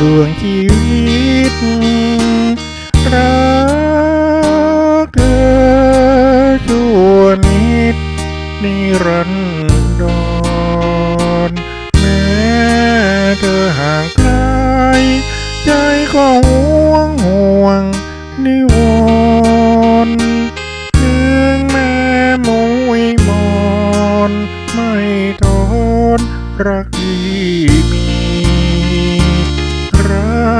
ดวงชีวิต รักเธอชั่วนิดนิรันดรแม้เธอห่างไกลใจก็ห่วงห่วงนิวรณ์ถึงแม่มุยมอนไม่ทนรัก ที่มีรั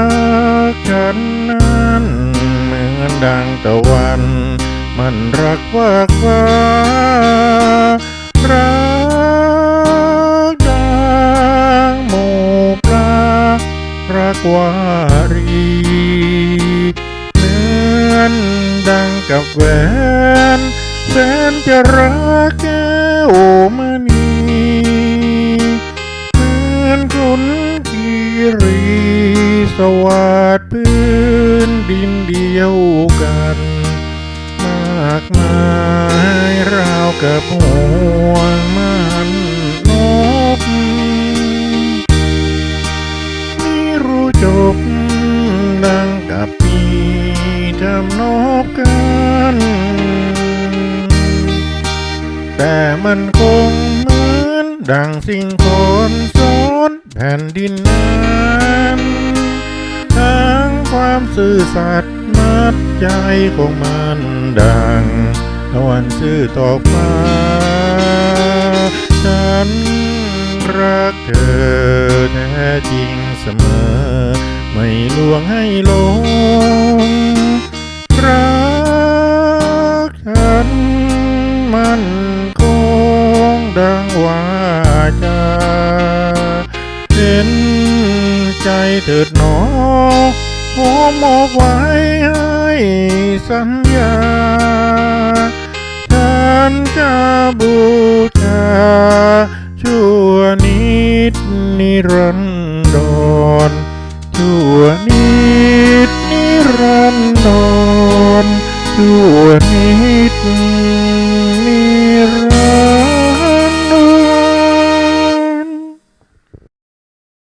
กฉันนั้นเหมือนดังตะวัน มันรักว่าฟ้ารักดังหมูปลารักวารีเหมือนดังกับแหวนแสนจะรักแก้ว สวัสดพื้นดินเดียวกัน มากมายราวกับห่วงมันนกไม่รู้จบดังกับปีทำนกกัน แต่มันคงเหมือนดังสิ่งคนซ้อนแผ่นดินนั้น ความซื่อสัตย์มัดใจของมันดังตะวันซื่อต่อฟ้า ฉันรักเธอแท้จริงเสมอ ไม่ลวงให้หลงรักฉันมันคงดังว่าจาเห็นใจเถิดหนอ ขอมอบไว้ให้สัญญาฉันจะบูชาชั่วนิดนิรันดรชั่วนิดนิรันดร